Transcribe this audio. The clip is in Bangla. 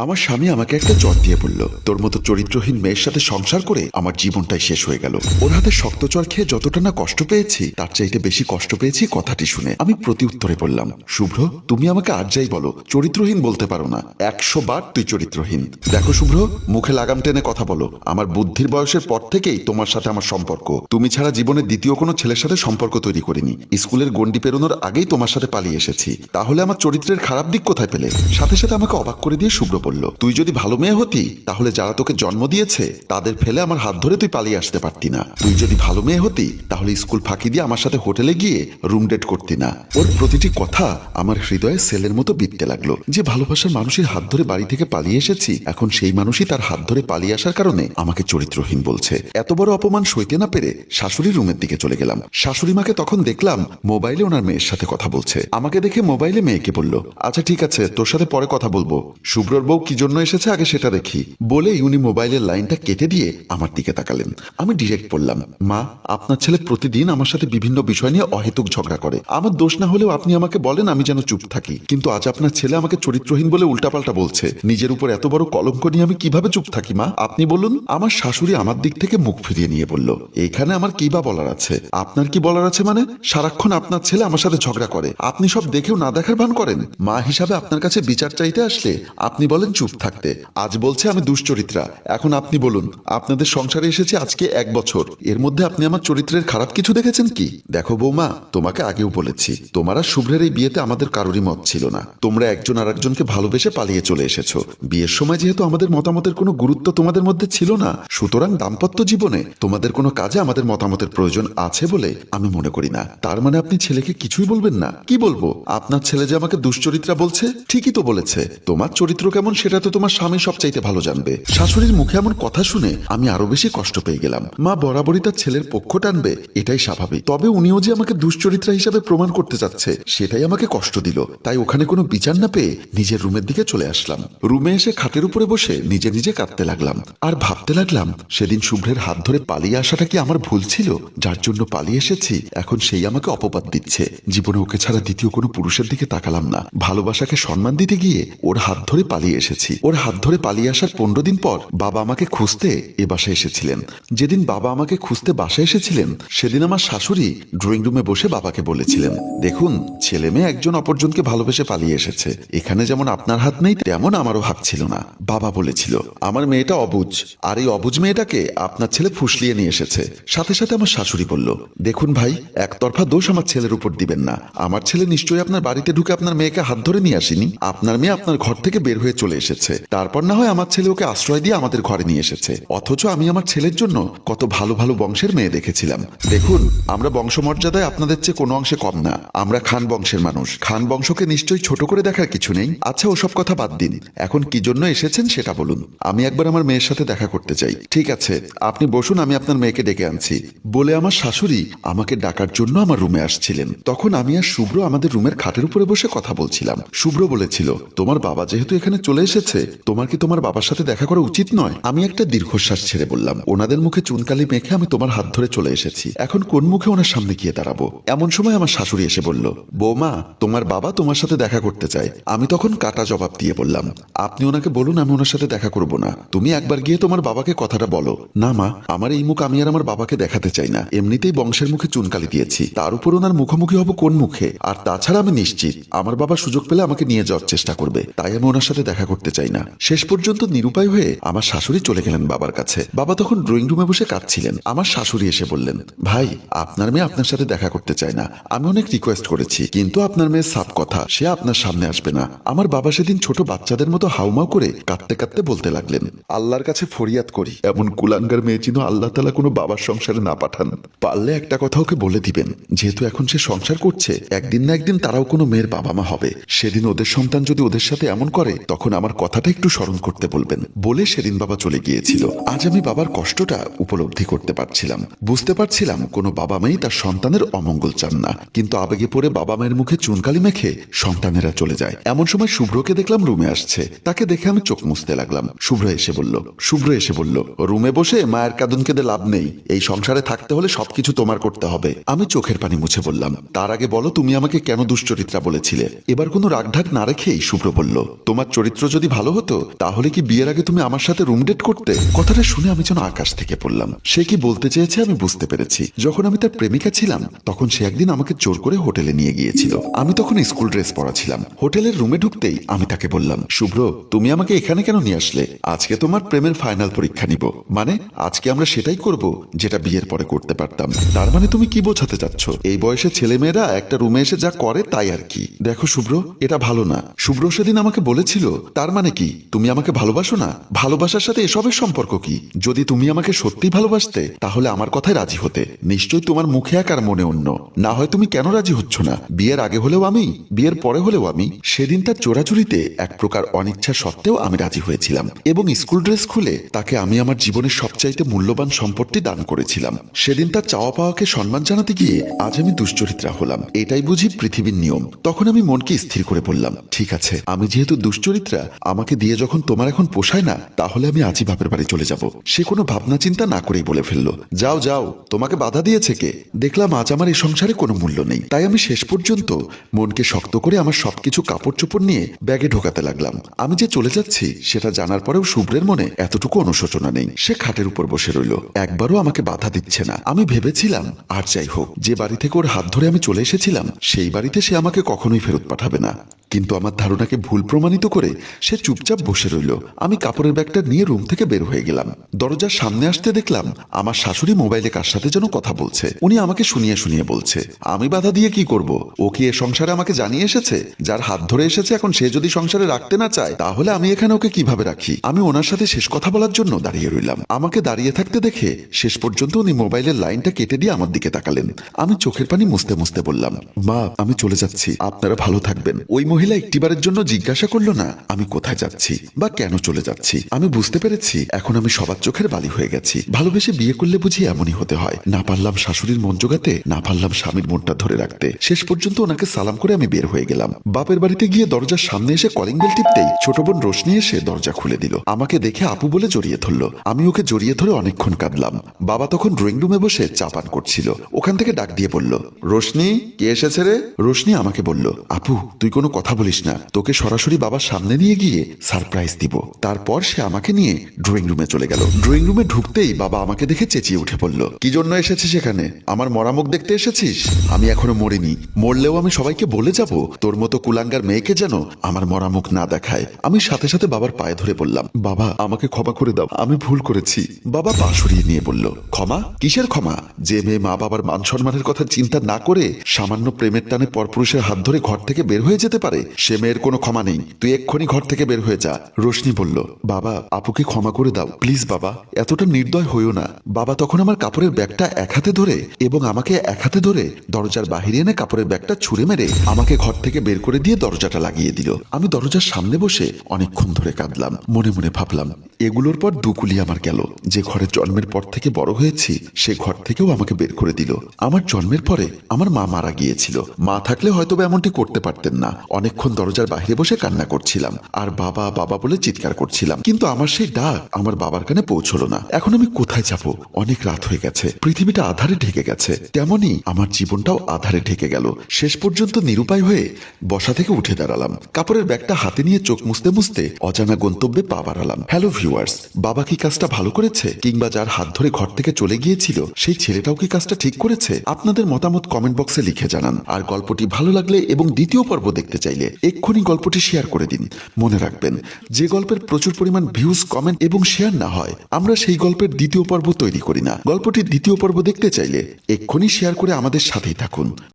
আমার স্বামী আমাকে একটা চর দিয়ে বলল, তোর মতো চরিত্রহীন মেয়ের সাথে সংসার করে আমার জীবনটাই শেষ হয়ে গেল। ওর হাতে শক্ত চর খেয়ে যতটা না কষ্ট পেয়েছি, তার চাইতে বেশি কষ্ট পেয়েছি কথাটি শুনে। আমি প্রতি উত্তরে বললাম, শুভ্র, তুমি আমাকে আর যাই বলো, চরিত্রহীন বলতে পারো না। একশো বার তুই চরিত্রহীন। দেখো শুভ্র, মুখে লাগাম টেনে কথা বলো। আমার বুদ্ধির বয়সের পর থেকেই তোমার সাথে আমার সম্পর্ক। তুমি ছাড়া জীবনে দ্বিতীয় কোনো ছেলের সাথে সম্পর্ক তৈরি করিনি। স্কুলের গন্ডি পেরোনোর আগেই তোমার সাথে পালিয়ে এসেছি। তাহলে আমার চরিত্রের খারাপ দিক কোথায় পেলে? সাথে সাথে আমাকে অবাক করে দিয়ে শুভ্র বলল, তুই যদি ভালো মেয়ে হতি, তাহলে যারা তোকে জন্ম দিয়েছে, তাদের ফেলে আমার হাত ধরে তুই পালিয়ে আসতে পারতি না। তুই যদি ভালো মেয়ে হতি, তাহলে স্কুল ফাঁকি দিয়ে আমার সাথে হোটেলে গিয়ে রুম ডেট করতি না। ওর প্রতিটি কথা আমার হৃদয়ে সেলের মতো বিততে লাগল, যে ভালোবাসার মানুষের হাত ধরে বাড়ি থেকে পালিয়ে এসেছি, এখন সেই মানুষই তার হাত ধরে পালিয়ে আসার কারণে আমাকে চরিত্রহীন বলছে। এত বড় অপমান সইতে না পেরে শাশুড়ি রুমের দিকে চলে গেলাম। শাশুড়ি মাকে তখন দেখলাম মোবাইলে ওনার মেয়ের সাথে কথা বলছে। আমাকে দেখে মোবাইলে মেয়েকে বলল আচ্ছা ঠিক আছে, তোর সাথে পরে কথা বলব। শুভ্রর বউ কি জন্য এসেছে? আগে সেটা দেখি। বলেই উনি মোবাইলের লাইনটা কেটে দিয়ে আমার দিকে তাকালেন। আমি ডিরেক্ট বললাম, মা, আপনার ছেলে প্রতিদিন আমার সাথে বিভিন্ন বিষয় নিয়ে অহেতুক ঝগড়া করে। আমার দোষ না হলেও আপনি আমাকে বলেন, আমি যেন চুপ থাকি। কিন্তু আজ আপনার ছেলে আমাকে চরিত্রহীন বলে উল্টাপাল্টা বলছে। নিজের উপর এত বড় কলঙ্ক নিয়ে আমি কীভাবে চুপ থাকি, মা? আপনি বলুন। আমার শাশুড়ি আমার দিক থেকে মুখ ফিরিয়ে নিয়ে বলল, এখানে আমার কি বা বলার আছে? আপনার কি বলার আছে মানে? সারাক্ষণ আপনার ছেলে আমার সাথে ঝগড়া করে। আপনি সব দেখেও না দেখার ভান করেন। মা হিসাবে আপনার কাছে বিচার চাইতে আসলে আপনি বলেন চুপ থাকতে। আজ বলছে, আমি দুশ্চরিত্রা। এখন আপনি বলুন, আপনাদের সংসারে এসেছে আজকে এক বছর। এর মধ্যে আপনি আমার চরিত্রের খারাপ কিছু দেখেছেন কি? দেখো বৌমা, তোমাকে আগেও বলেছি, তোমার শুভ্রের এই বিয়েতে আমাদের কারোরই মত ছিল না। তোমরা একজন আর একজনকে ভালোবেসে পালিয়ে চলে এসেছ। বিয়ের সময় যেহেতু আমাদের মতামতের কোনো গুরুত্ব তোমাদের মধ্যে ছিল না, সুতরাং দাম্পত্য জীবনে তোমাদের কোনো কাজে আমাদের মতামতের প্রয়োজন আছে বলে আমি মনে করি না। তার মানে আপনি ছেলেকে কিছুই বলবেন না। কি বলব? আপনার ছেলে যে আমাকে দুশ্চরিত্রা বলছে, ঠিকই তো বলেছে। তোমার চরিত্র কেমন সেটা তো তোমার স্বামী সবচাইতে ভালো জানবে। শাশুড়ির মুখে এমন কথা শুনে আমি আরও বেশি কষ্ট পেয়ে গেলাম। মা বরাবরই তার ছেলের পক্ষ টানবে, এটাই স্বাভাবিক। তবে উনিও যে আমাকে দুশ্চরিত্রা হিসাবে প্রমাণ করতে চাচ্ছে, সেটাই আমাকে কষ্ট দিল। তাই ওখানে কোনো বিচার না পেয়ে নিজের রুমের দিকে চলে আসলাম। রুমে এসে খাটের উপরে বসে নিজে নিজে কাঁদতে লাগলাম। আর ভাবতে লাগলাম, সেদিন শুভ্রের হাত ধরে পালিয়ে আসাটা কি আমার ভুল ছিল? যার জন্য পালিয়ে এসেছি, এখন সেই আমাকে অপবাদ দিচ্ছে। জীবনে ওকে ছাড়া দ্বিতীয় কোনো পুরুষের দিকে তাকালাম না। ভালোবাসাকে সম্মান দিতে গিয়ে ওর হাত ধরে পালিয়ে এসেছি। ওর হাত ধরে পালিয়ে আসার পনেরো দিন পর বাবা আমাকে খুঁজতে এ বাসায় এসেছিলেন। যেদিন বাবা আমাকে খুঁজতে বাসায় এসেছিলেন, সেদিন আমার শাশুড়ি ড্রয়িং রুমে বসে বাবাকে বলেছিলেন, দেখুন, ছেলে মেয়ে একজন অপরজনকে ভালোবেসে পালিয়ে এসেছে। এখানে যেমন আপনার হাত নেই, তেমন আমারও হাত ছিল না। বাবা বলেছিল, আমার মেয়েটা অবুজ, আর এই অবুজ মেয়েটাকে আপনার ছেলে ফুসলিয়ে নিয়ে এসেছে। সাথে সাথে আমার শাশুড়ি বলল, দেখুন ভাই, একতরফা দোষ আমার ছেলের উপর দিবেন না। আমার ছেলে নিশ্চয়ই আপনার বাড়িতে ঢুকে আপনার মেয়েকে হাত ধরে নিয়ে আসেনি। আপনার মেয়ে আপনার ঘর থেকে বের হয়ে চলে এসেছে। তারপর না হয় আমার ছেলে ওকে আশ্রয় দিয়ে আমাদের ঘরে নিয়ে এসেছে। অথচ আমি আমার ছেলের জন্য কত ভালো ভালো বংশের মেয়ে দেখেছিলাম। দেখুন, আমরা বংশমর্যাদায় আপনাদের চেয়ে কোনো অংশে কম না। আমরা খান বংশের মানুষ। খান বংশকে নিশ্চয়ই ছোট করে দেখার কিছু নেই। আচ্ছা ওসব কথা বাদ দিন। এখন কি জন্য এসেছেন সেটা বলুন। আমি একবার আমার মেয়ের সাথে দেখা করতে চাই। ঠিক আছে, আপনি বসুন, আমি আপনার মেয়েকে ডেকে আনছি। বলে আমার শাশুড়ি আমাকে ডাকার জন্য আমার রুমে আসছিলেন। তখন আমি আর শুভ্র আমাদের রুমের খাটের উপরে বসে কথা বলছিলাম। শুভ্র বলেছিল, তোমার বাবা যেহেতু এখানে চলে এসেছে। তোমার কি তোমার বাবার সাথে দেখা করা উচিত নয়? আমি একটা দীর্ঘশ্বাস ছেড়ে বললাম, ওনাদের মুখে চুনকালি মেখে আমি তোমার হাত ধরে চলে এসেছি। এখন কোন মুখে ওনার সামনে গিয়ে দাঁড়াবো? এমন সময় আমার শাশুড়ি এসে বলল, বৌমা, তোমার বাবা তোমার সাথে দেখা করতে চায়। আমি তখন কাটা জবাব দিয়ে বললাম, আপনি ওনাকে বলুন, আমি ওনার সাথে দেখা করব না। তুমি একবার গিয়ে তোমার বাবাকে কথাটা বলো। না, মা, আমার এই মুখ আমি আর আমার বাবাকে দেখাতে চাই না। এমনিতেই বংশের মুখে চুনকালি দিয়েছি। তার উপর ওনার মুখোমুখি হব কোন মুখে? আর তাছাড়া আমি নিশ্চিত, আমার বাবা সুযোগ পেলে আমাকে নিয়ে যাওয়ার চেষ্টা করবে। তাই আমি ওনার সাথে দেখা করতে চাই না। শেষ পর্যন্ত নিরুপায় হয়ে আমার শাশুড়ি চলে গেলেন বাবার কাছে। বাবা তখন ড্রয়িং রুমে বসে কাঁদছিলেন। আমার শাশুড়ি এসে বললেন, ভাই, আপনার মেয়ে আপনার সাথে দেখা করতে চায় না। আমি অনেক রিকোয়েস্ট করেছি, কিন্তু আপনার মেয়ের সাপ কথা, সে আপনার সামনে আসবে না। আমার বাবা সেদিন ছোট বাচ্চাদের মতো হাউমাউ করে কাঁদতে কাঁদতে বলতে লাগলেন, আল্লাহর কাছে ফরিয়াদ করি। এমন কুলাঙ্গার মেয়ে যেন আল্লাহ তালা কোনো বাবার সংসারে না পাঠান। পারলে একটা কথা ওকে বলে দিবেন, যেহেতু এখন সে সংসার করছে, একদিন না একদিন তারাও কোনো মেয়ের বাবা মা হবে। সেদিন ওদের সন্তান যদি ওদের সাথে এমন করে, তখন আমার কথাটা একটু স্মরণ করতে বলবেন। বলে সেদিন বাবা চলে গিয়েছিল। আজ আমি বাবার কষ্টটা উপলব্ধি করতে পারছিলাম। বুঝতে পারছিলাম কোনো বাবা মেয়ে তার সন্তানের অমঙ্গল চান না। কিন্তু আবেগে পড়ে বাবা মায়ের মুখে চুনকালি মেখে সন্তানেরা চলে যায়। এমন সময় শুভ্রকে দেখলাম রুমে আসছে। তাকে দেখে আমি চোখ মুছতে লাগলাম। শুভ্র এসে বলল, শুভ্র এসে বলল, রুমে বসে মায়ের কাঁদন কেঁদে লাভ নেই। এই সংসারে থাকতে হলে সবকিছু তোমার করতে হবে। আমি চোখের পানি মুছে বললাম, তার আগে বলো তুমি আমাকে কেন দুশ্চরিত্রা বলেছিলে? এবার কোনো রাগঢাক না রেখেই শুভ্র বলল, তোমার চরিত্র যদি ভালো হতো, তাহলে কি বিয়ের আগে তুমি আমার সাথে রুম ডেট করতে? কথাটা শুনে আমি যেন আকাশ থেকে পড়লাম। সে কি বলতে চেয়েছে আমি বুঝতে পেরেছি। যখন আমি তার প্রেমিকা ছিলাম, তখন সে একদিন আমাকে জোর করে হোটেলে নিয়ে গিয়েছিল। আমি তখন স্কুল ড্রেস পরা ছিলাম। হোটেলের রুমে ঢুকতেই আমি তাকে বললাম, শুভ্র, তুমি আমাকে এখানে কেন নিয়ে আসলে? আজকে তোমার প্রেমের ফাইনাল পরীক্ষা নিব। মানে আজকে আমরা সেটাই করব যেটা বিয়ের পরে করতে পারতাম। তার মানে তুমি কি বোঝাতে চাচ্ছ? এই বয়সে ছেলেমেয়েরা একটা রুমে এসে যা করে তাই আর কি। দেখো শুভ্র, এটা ভালো না। শুভ্র সেদিন আমাকে বলেছিল তার মানে কি? তুমি আমাকে ভালোবাসো না? ভালোবাসার সাথে এসবের সম্পর্ক কি? যদি তুমি আমাকে সত্যি ভালোবাসতে, তাহলে আমার কথায় রাজি হতে। নিশ্চয়ই তোমার মুখে এক আর মনে অন্য। না হয় তুমি কেন রাজি হচ্ছ না? বিয়ের আগে হলেও আমি, বিয়ের পরে হলেও আমি, সেদিন তার চোরাচুরিতে এক প্রকার অনিচ্ছা সত্ত্বেও আমি রাজি হয়েছিলাম এবং স্কুল ড্রেস খুলে তাকে আমি আমার জীবনের সবচাইতে মূল্যবান সম্পত্তি দান করেছিলাম। সেদিন তার চাওয়া পাওয়াকে সম্মান জানাতে গিয়ে আজ আমি দুশ্চরিত্রা হলাম। এটাই বুঝি পৃথিবীর নিয়ম। তখন আমি মনকে স্থির করে বললাম, ঠিক আছে, আমি যেহেতু দুশ্চরিত্রা আমাকে দিয়ে যখন তোমার এখন পোষায় না, তাহলে আমি আজই বাপের বাড়ি চলে যাব। সে কোনো ভাবনা চিন্তা না করেই বলে ফেলল। যাও যাও, তোমাকে বাধা দিয়েছে কে? দেখলাম আজ আমার এই সংসারে কোনো মূল্য নেই। তাই আমি শেষ পর্যন্ত মনকে শক্ত করে আমার সবকিছু কাপড় চোপড় নিয়ে ব্যাগে ঢোকাতে লাগলাম। আমি যে চলে যাচ্ছি, সেটা জানার পরেও শুভ্রের মনে এতটুকু অনুশোচনা নেই। সে খাটের উপর বসে রইল। একবারও আমাকে বাধা দিচ্ছে না। আমি ভেবেছিলাম, আর যাই হোক, যে বাড়ি থেকে ওর হাত ধরে আমি চলে এসেছিলাম, সেই বাড়িতে সে আমাকে কখনোই ফেরত পাঠাবে না। কিন্তু আমার ধারণাকে ভুল প্রমাণিত করে সে চুপচাপ বসে রইল। আমি কাপড়ের ব্যাগটা নিয়ে রুম থেকে বের হয়ে গেলাম। দরজার সামনে আসতে দেখলাম আমার শাশুড়ি মোবাইলে কার সাথে যেন কথা বলছে। উনি আমাকে শুনিয়ে শুনিয়ে বলছে, আমি বাধা দিয়ে কি করব? ও কি এ সংসারে আমাকে জানিয়ে এসেছে? যার হাত ধরে এসেছে, এখন সে যদি সংসারে রাখতে না চায়, তাহলে আমি এখানে ওকে কীভাবে রাখি? আমি ওনার সাথে শেষ কথা বলার জন্য দাঁড়িয়ে রইলাম। আমাকে দাঁড়িয়ে থাকতে দেখে শেষ পর্যন্ত উনি মোবাইলের লাইনটা কেটে দিয়ে আমার দিকে তাকালেন। আমি চোখের পানি মুছতে মুছতে বললাম, মা, আমি চলে যাচ্ছি। আপনারা ভালো থাকবেন। ওই মহিলা একটিবারের জন্য জিজ্ঞাসা করল, না আমি কোথায় যাচ্ছি বা কেন চলে যাচ্ছি? আমি বুঝতে পেরেছি, এখন আমি সবার চোখের বালি হয়ে গেছি। ভালোবেসে বিয়ে করলে বুঝি এমনই হতে হয়। না পারলাম শাশুড়ির মন জোগাতে, না পারলাম স্বামীর মনটা ধরে রাখতে। শেষ পর্যন্ত ওনাকে সালাম করে আমি বের হয়ে গেলাম। বাপের বাড়িতে গিয়ে দরজার সামনে এসে কলিং বেল টিপতেই ছোট বোন রোশনি এসে দরজা খুলে দিল। আমাকে দেখে আপু বলে জড়িয়ে ধরলো। আমি ওকে জড়িয়ে ধরে অনেকক্ষণ কাঁদলাম। বাবা তখন ড্রয়িং রুমে বসে চা পান করছিল। ওখান থেকে ডাক দিয়ে বলল, রোশনি, কে এসেছে রে? রোশনি আমাকে বলল, আপু, তুই কোনো কথা বলিস না। তোকে সরাসরি বাবার সামনে নিয়ে গিয়ে সারপ্রাইজ দিব। তারপর সে আমাকে নিয়ে ড্রয়িং রুমে চলে গেল। ড্রয়িং রুমে ঢুকতেই বাবা আমাকে দেখে চেঁচিয়ে উঠে পড়ল কি জন্য এসেছিস সেখানে আমার মরামুখ দেখতে এসেছিস? আমি এখনও মরিনি। মরলেও আমি সবাইকে বলে যাব, তোর মতো কুলাঙ্গার মেয়েকে যেন আমার মরামুখ না দেখায়। আমি সাথে সাথে বাবার পায়ে ধরে বললাম, বাবা, আমাকে ক্ষমা করে দাও। আমি ভুল করেছি। বাবা পা সরিয়ে নিয়ে বলল, ক্ষমা? কিসের ক্ষমা? যে মেয়ে মা বাবার মান সম্মানের কথা চিন্তা না করে সামান্য প্রেমের টানে পরপুরুষের হাত ধরে ঘর থেকে বের হয়ে যেতে পারে, সে মেয়ের কোনো ক্ষমা নেই। তুই এক্ষুনি ঘর থেকে বের হয়ে যা। রোশনি বলল, বাবা, আপুকে ক্ষমা করে দাও। প্লিজ, বাবা, এতটা নির্দয় হইও না। বাবা তখন আমার কাপড়ের ব্যাগটা এক হাতে ধরে এবং আমাকে এক হাতে ধরে দরজার বাহিরে এনে কাপড়ের ব্যাগটা ছুঁড়ে মেরে আমাকে ঘর থেকে বের করে দিয়ে দরজাটা লাগিয়ে দিল। আমি দরজার সামনে বসে অনেকক্ষণ ধরে কাঁদলাম। মনে মনে ভাবলাম, এগুলোর পর দুকুলি আমার গেল। যে ঘরে জন্মের পর থেকে বড় হয়েছি, সে ঘর থেকেও আমাকে বের করে দিল। আমার জন্মের পরে আমার মা মারা গিয়েছিল। মা থাকলে হয়তো এমনটি করতে পারতেন না। অনেকক্ষণ দরজার বাইরে বসে কান্না করছিলাম। আর বাবা বাবা বলে চিৎকার করছিলাম। কিন্তু আমার সেই ডাক আমার বাবার কানে পৌঁছলো না। এখন আমি কোথায় যাব? অনেক রাত হয়ে গেছে। পৃথিবীটা আধারে ঢেকে গেছে। তেমনি আমার জীবনটাও আধারে ঢেকে গেল। শেষ পর্যন্ত নিরুপায় হয়ে বসা থেকে উঠে দাঁড়ালাম। কাপড়ের ব্যাগটা হাতে নিয়ে চোখ মুছতে মুছতে অজানা গন্তব্যে পা বাড়ালাম। হ্যালো ভিউয়ার্স, বাবা কি কাজটা ভালো করেছে? কিংবা যার হাত ধরে ঘর থেকে চলে গিয়েছিল, সেই ছেলেটাও কি কাজটা ঠিক করেছে? আপনাদের মতামত কমেন্ট বক্সে লিখে জানান। আর গল্পটি ভালো লাগলে এবং দ্বিতীয় পর্ব দেখতে চাইলে এক্ষুনি গল্পটি শেয়ার করে দিন। মনে রাখবেন, যে গল্পের প্রচুর পরিমাণ ভিউজ কমেন্ট এবং শেয়ার না হয়, আমরা সেই গল্পের দ্বিতীয় পর্ব তৈরি করি না। গল্পটির দ্বিতীয় পর্ব দেখতে চাইলে এক্ষুনি শেয়ার করে আমাদের সাথেই থাকুন।